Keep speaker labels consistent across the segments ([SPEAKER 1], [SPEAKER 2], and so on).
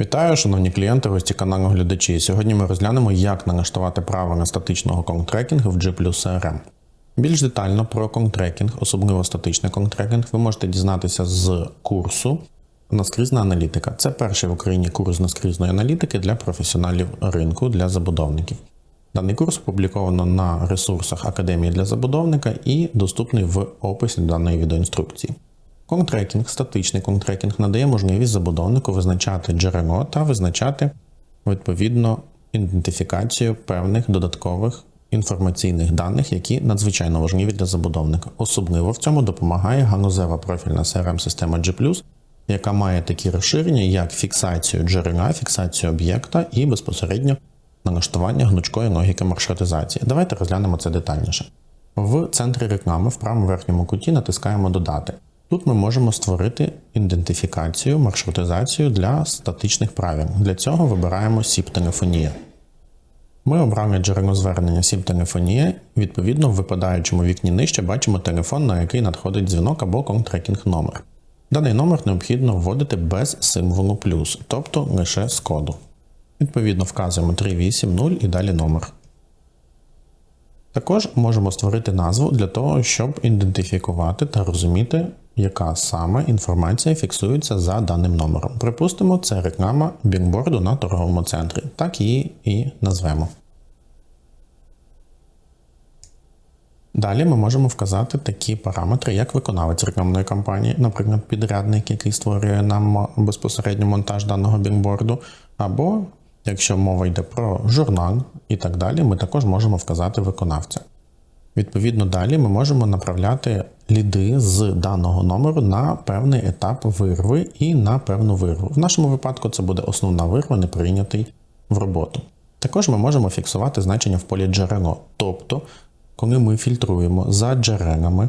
[SPEAKER 1] Вітаю, шановні клієнти, гості каналу глядачі. Сьогодні ми розглянемо, як налаштувати правила статичного контрекінгу в G CRM. Більш детально про контрекінг, особливо статичний контрекінг, ви можете дізнатися з курсу Наскрізна аналітика. Це перший в Україні курс наскрізної аналітики для професіоналів ринку для забудовників. Даний курс опубліковано на ресурсах Академії для забудовника і доступний в описі даної відеоінструкції. Контрекінг, статичний контрекінг надає можливість забудовнику визначати джерело та визначати відповідно ідентифікацію певних додаткових інформаційних даних, які надзвичайно важливі для забудовника. Особливо в цьому допомагає ганузева профільна crm система G+, яка має такі розширення, як фіксацію джерела, фіксацію об'єкта і безпосередньо налаштування гнучкої логіки маршрутизації. Давайте розглянемо це детальніше. В центрі реклами в правому верхньому куті натискаємо Додати. Тут ми можемо створити ідентифікацію, маршрутизацію для статичних правил. Для цього вибираємо SIP-телефонія. Ми обрали джерело звернення SIP-телефонія, відповідно, в випадаючому вікні нижче бачимо телефон, на який надходить дзвінок або контрекінг номер. Даний номер необхідно вводити без символу плюс, тобто лише з коду. Відповідно, вказуємо 380 і далі номер. Також можемо створити назву для того, щоб ідентифікувати та розуміти, яка саме інформація фіксується за даним номером. Припустимо, це реклама бікборду на торговому центрі. Так її і назвемо. Далі ми можемо вказати такі параметри, як виконавець рекламної кампанії, наприклад, підрядник, який створює нам безпосередньо монтаж даного бікборду, або якщо мова йде про журнал і так далі, ми також можемо вказати виконавця. Відповідно, далі ми можемо направляти ліди з даного номеру на певний етап вирви і на певну вирву. В нашому випадку це буде основна вирва, не прийнятий в роботу. Також ми можемо фіксувати значення в полі джерело, тобто коли ми фільтруємо за джерелами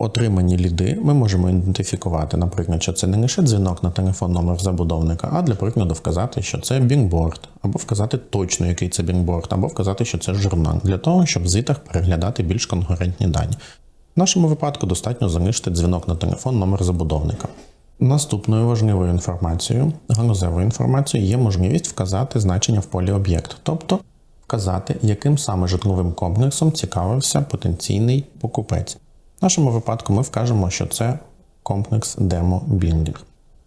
[SPEAKER 1] отримані ліди, ми можемо ідентифікувати, наприклад, що це не лише дзвінок на телефон номер забудовника, а для прикладу вказати, що це бінборд, або вказати точно, який це бінборд, або вказати, що це журнал, для того, щоб в звітах переглядати більш конкурентні дані. В нашому випадку достатньо залишити дзвінок на телефон номер забудовника. Наступною важливою інформацією, галузевою інформацією є можливість вказати значення в полі об'єкт, тобто вказати, яким саме житловим комплексом цікавився потенційний покупець. Нашому випадку ми вкажемо, що це комплекс Demo Building.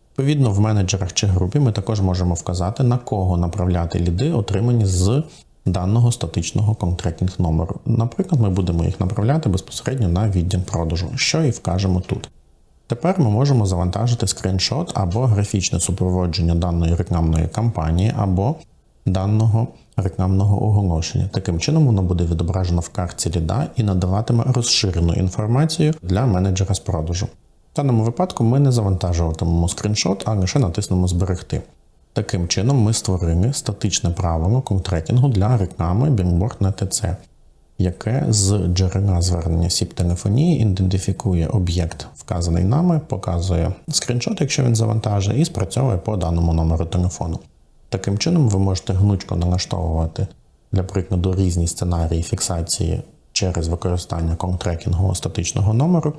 [SPEAKER 1] Відповідно, в менеджерах чи групі ми також можемо вказати, на кого направляти ліди, отримані з даного статичного контрактінг номеру. Наприклад, ми будемо їх направляти безпосередньо на відділ продажу, що і вкажемо тут. Тепер ми можемо завантажити скріншот або графічне супроводження даної рекламної кампанії, або даного рекламного оголошення. Таким чином воно буде відображено в картці ліда і надаватиме розширену інформацію для менеджера з продажу. В даному випадку ми не завантажуватимемо скріншот, а лише натиснемо Зберегти. Таким чином, ми створили статичне правило контрекінгу для реклами Billboard на ТЦ, яке з джерела звернення сіп телефонії ідентифікує об'єкт, вказаний нами, показує скріншот, якщо він завантажує, і спрацьовує по даному номеру телефону. Таким чином, ви можете гнучко налаштовувати, для прикладу, різні сценарії фіксації через використання контрекінгового статичного номеру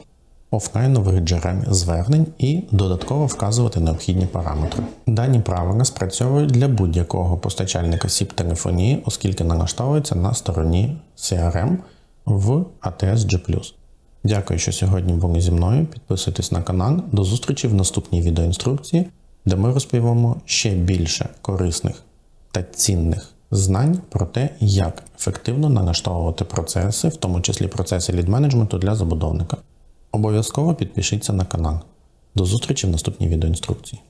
[SPEAKER 1] офлайнових джерел звернень і додатково вказувати необхідні параметри. Дані правила спрацьовують для будь-якого постачальника сіп телефонії, оскільки налаштовуються на стороні CRM в ATS G+. Дякую, що сьогодні були зі мною. Підписуйтесь на канал. До зустрічі в наступній відеоінструкції де ми розповімо ще більше корисних та цінних знань про те, як ефективно налаштовувати процеси, в тому числі процеси лід-менеджменту для забудовника. Обов'язково підпишіться на канал. До зустрічі в наступній відеоінструкції.